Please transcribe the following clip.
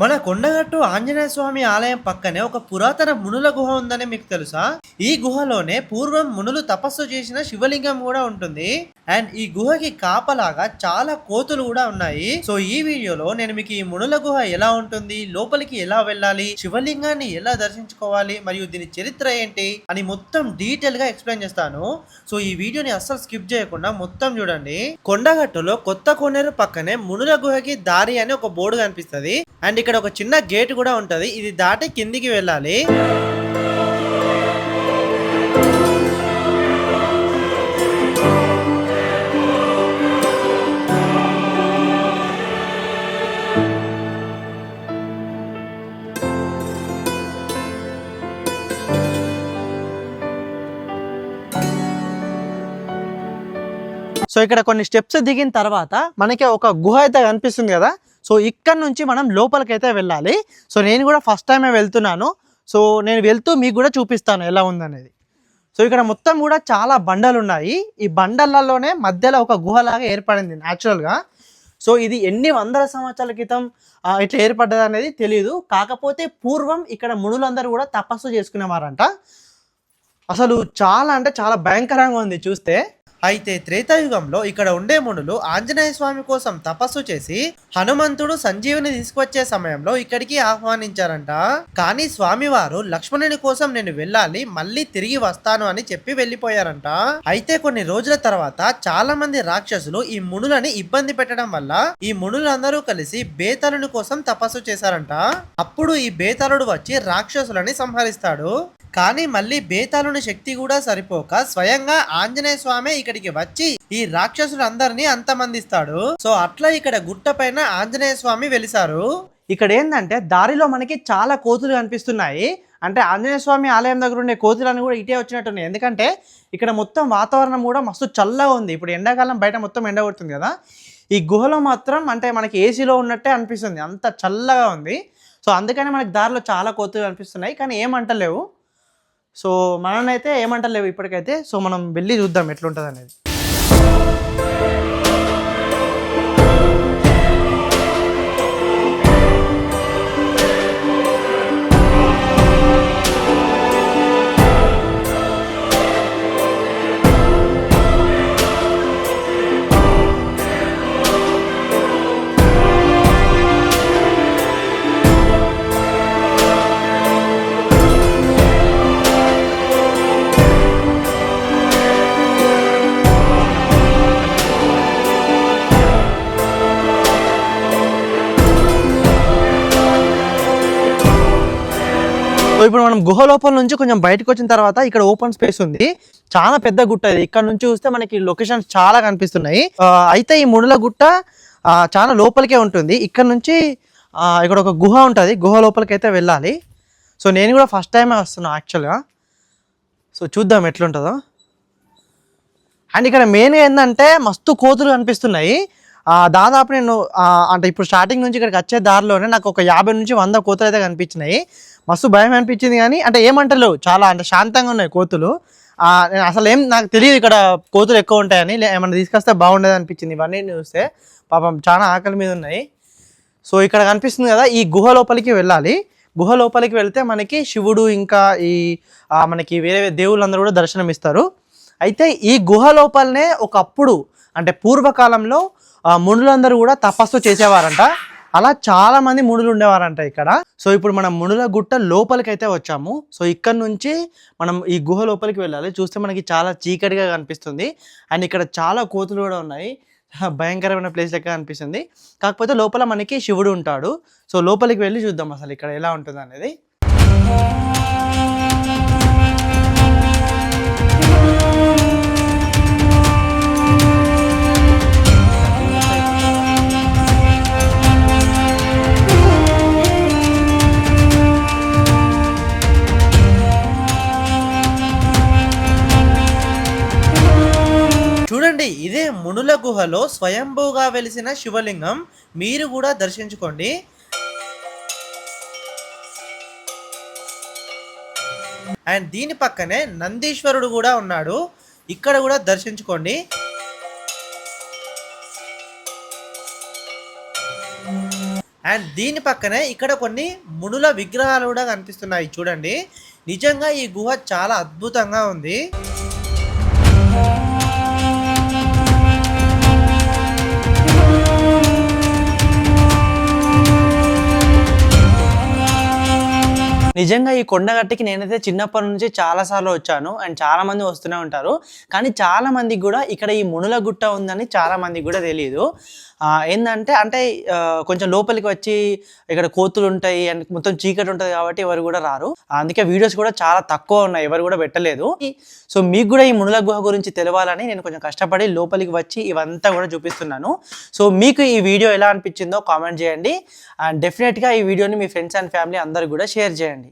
మన కొండగట్టు ఆంజనేయ స్వామి ఆలయం పక్కనే ఒక పురాతన మునుల గుహ ఉందని మీకు తెలుసా? ఈ గుహలోనే పూర్వం మునులు తపస్సు చేసిన శివలింగం కూడా ఉంటుంది. అండ్ ఈ గుహకి కాపలాగా చాలా కోతులు కూడా ఉన్నాయి. సో ఈ వీడియోలో నేను మీకు ఈ మునుల గుహ ఎలా ఉంటుంది లోపలికి ఎలా వెళ్ళాలి శివలింగాన్ని ఎలా దర్శించుకోవాలి మరియు దీని చరిత్ర ఏంటి అని మొత్తం డీటెయిల్గా ఎక్స్ప్లెయిన్ చేస్తాను. సో ఈ వీడియోని అస్సలు స్కిప్ చేయకుండా మొత్తం చూడండి. కొండగట్టులో కొత్త కోనేరు పక్కనే మునుల గుహకి దారి అని ఒక బోర్డు కనిపిస్తది. అండ్ ఇక్కడ ఇక్కడ ఒక చిన్న గేట్ కూడా ఉంటది. ఇది దాటి కిందికి వెళ్ళాలి. సో ఇక్కడ కొన్ని స్టెప్స్ దిగిన తర్వాత మనకి ఒక గుహ అయితే కనిపిస్తుంది కదా. సో ఇక్కడ నుంచి మనం లోపలికి అయితే వెళ్ళాలి. సో నేను కూడా ఫస్ట్ టైమే వెళ్తున్నాను. సో నేను వెళ్తూ మీకు కూడా చూపిస్తాను ఎలా ఉందనేది. సో ఇక్కడ మొత్తం కూడా చాలా బండలు ఉన్నాయి ఈ బండలలోనే మధ్యలో ఒక గుహలాగా ఏర్పడింది న్యాచురల్గా సో ఇది ఎన్ని వందల సంవత్సరాల క్రితం ఇట్లా ఏర్పడ్డది అనేది తెలియదు కాకపోతే పూర్వం ఇక్కడ మునులందరూ కూడా తపస్సు చేసుకునేవారంట. అసలు చాలా అంటే చాలా భయంకరంగా ఉంది చూస్తే. అయితే త్రేతాయుగంలో ఇక్కడ ఉండే మునులు ఆంజనేయ స్వామి కోసం తపస్సు చేసి హనుమంతుడు సంజీవుని తీసుకొచ్చే సమయంలో ఇక్కడికి ఆహ్వానించారంట. కానీ స్వామివారు లక్ష్మణుని కోసం నేను వెళ్ళాలి మళ్ళీ తిరిగి వస్తాను అని చెప్పి వెళ్ళిపోయారంట. అయితే కొన్ని రోజుల తర్వాత చాలా మంది రాక్షసులు ఈ మునులని ఇబ్బంది పెట్టడం వల్ల ఈ మునులందరూ కలిసి బేతలుని కోసం తపస్సు చేశారంట. అప్పుడు ఈ బేతలుడు వచ్చి రాక్షసులని సంహరిస్తాడు. కానీ మళ్ళీ బేతాళుని శక్తి కూడా సరిపోక స్వయంగా ఆంజనేయ స్వామి ఇక్కడికి వచ్చి ఈ రాక్షసులందరినీ అంతమందిస్తాడు. సో అట్లా ఇక్కడ గుట్ట పైన ఆంజనేయ స్వామి వెలిసారు. ఇక్కడ ఏంటంటే దారిలో మనకి చాలా కోతులు కనిపిస్తున్నాయి. అంటే ఆంజనేయ స్వామి ఆలయం దగ్గర ఉండే కోతులను కూడా ఇటే వచ్చినట్టున్నాయి. ఎందుకంటే ఇక్కడ మొత్తం వాతావరణం కూడా మస్తు చల్లగా ఉంది. ఇప్పుడు ఎండాకాలం బయట మొత్తం ఎండ కొడుతుంది కదా. ఈ గుహలో మాత్రం అంటే మనకి ఏసీలో ఉన్నట్టే అనిపిస్తుంది. అంత చల్లగా ఉంది. సో అందుకని మనకి దారిలో చాలా కోతులు కనిపిస్తున్నాయి. కానీ ఏమంటలేవు సో మననైతే ఏమంటలేవు ఇప్పటికైతే. సో మనం వెళ్ళి చూద్దాం ఎట్లుంటుంది అనేది సో ఇప్పుడు మనం గుహ లోపల నుంచి కొంచెం బయటకు వచ్చిన తర్వాత ఇక్కడ ఓపెన్ స్పేస్ ఉంది. చాలా పెద్ద గుట్ట ఇది. ఇక్కడ నుంచి చూస్తే మనకి లొకేషన్స్ చాలా కనిపిస్తున్నాయి. అయితే ఈ మునుల గుట్ట చాలా లోపలికే ఉంటుంది. ఇక్కడ నుంచి ఇక్కడ ఒక గుహ ఉంటుంది. గుహ లోపలికి అయితే వెళ్ళాలి. సో నేను కూడా ఫస్ట్ టైమే వస్తున్నాను యాక్చువల్గా సో చూద్దాం ఎట్లుంటుందో. అండ్ ఇక్కడ మెయిన్ ఏంటంటే మస్తు కోతులు కనిపిస్తున్నాయి. దాదాపు నేను అంటే ఇప్పుడు స్టార్టింగ్ నుంచి ఇక్కడికి వచ్చే దారిలోనే నాకు ఒక యాభై నుంచి వంద కోతులు అయితే కనిపించినాయి. మస్తు భయం అనిపించింది కానీ అంటే ఏమంటలేవు. చాలా అంటే శాంతంగా ఉన్నాయి కోతులు. నేను అసలు ఏం నాకు తెలియదు ఇక్కడ కోతులు ఎక్కువ ఉంటాయని. లే- ఏమన్నా తీసుకొస్తే బాగుండేది అనిపించింది. ఇవన్నీ చూస్తే పాపం చాలా ఆకలి మీద ఉన్నాయి. సో ఇక్కడ కనిపిస్తుంది కదా ఈ గుహ లోపలికి వెళ్ళాలి. గుహ లోపలికి వెళ్తే మనకి శివుడు ఇంకా ఈ మనకి వేరే దేవుళ్ళందరూ కూడా దర్శనం ఇస్తారు. అయితే ఈ గుహ లోపలనే ఒకప్పుడు అంటే పూర్వకాలంలో మునులందరూ కూడా తపస్సు చేసేవారంట. అలా చాలా మంది మునులు ఉండేవారంట ఇక్కడ. సో ఇప్పుడు మనం మునుల గుట్ట లోపలికి అయితే వచ్చాము. సో ఇక్కడ నుంచి మనం ఈ గుహ లోపలికి వెళ్ళాలి. చూస్తే మనకి చాలా చీకటిగా కనిపిస్తుంది. అండ్ ఇక్కడ చాలా కోతులు కూడా ఉన్నాయి. భయంకరమైన ప్లేస్ లెక్క అనిపిస్తుంది. కాకపోతే లోపల మనకి శివుడు ఉంటాడు. సో లోపలికి వెళ్ళి చూద్దాం అసలు ఇక్కడ ఎలా ఉంటుంది అనేది ఇదే మునుల గుహలో స్వయంభూగా వెలిసిన శివలింగం మీరు కూడా దర్శించుకోండి. అండ్ దీని పక్కనే నందీశ్వరుడు కూడా ఉన్నాడు. ఇక్కడ కూడా దర్శించుకోండి. అండ్ దీని పక్కనే ఇక్కడ కొన్ని మునుల విగ్రహాలు కూడా కనిపిస్తున్నాయి. చూడండి. నిజంగా ఈ గుహ చాలా అద్భుతంగా ఉంది. నిజంగా ఈ కొండగట్టికి నేనైతే చిన్నప్పటి నుంచి చాలా సార్లు వచ్చాను అండ్ చాలా మంది వస్తూనే ఉంటారు. కానీ చాలా మందికి కూడా ఇక్కడ ఈ మునుల గుట్ట ఉందని చాలా మందికి కూడా తెలియదు ఏంటంటే ఏందంటే అంటే కొంచెం లోపలికి వచ్చి ఇక్కడ కోతులు ఉంటాయి అండ్ మొత్తం చీకటి ఉంటుంది కాబట్టి ఎవరు కూడా రారు. అందుకే వీడియోస్ కూడా చాలా తక్కువ ఉన్నాయి ఎవరు కూడా పెట్టలేదు. సో మీకు కూడా ఈ మునుల గుహ గురించి తెలవాలని నేను కొంచెం కష్టపడి లోపలికి వచ్చి ఇవంతా కూడా చూపిస్తున్నాను. సో మీకు ఈ వీడియో ఎలా అనిపించిందో కామెంట్ చేయండి. అండ్ డెఫినెట్గా ఈ వీడియోని మీ ఫ్రెండ్స్ అండ్ ఫ్యామిలీ అందరు కూడా షేర్ చేయండి.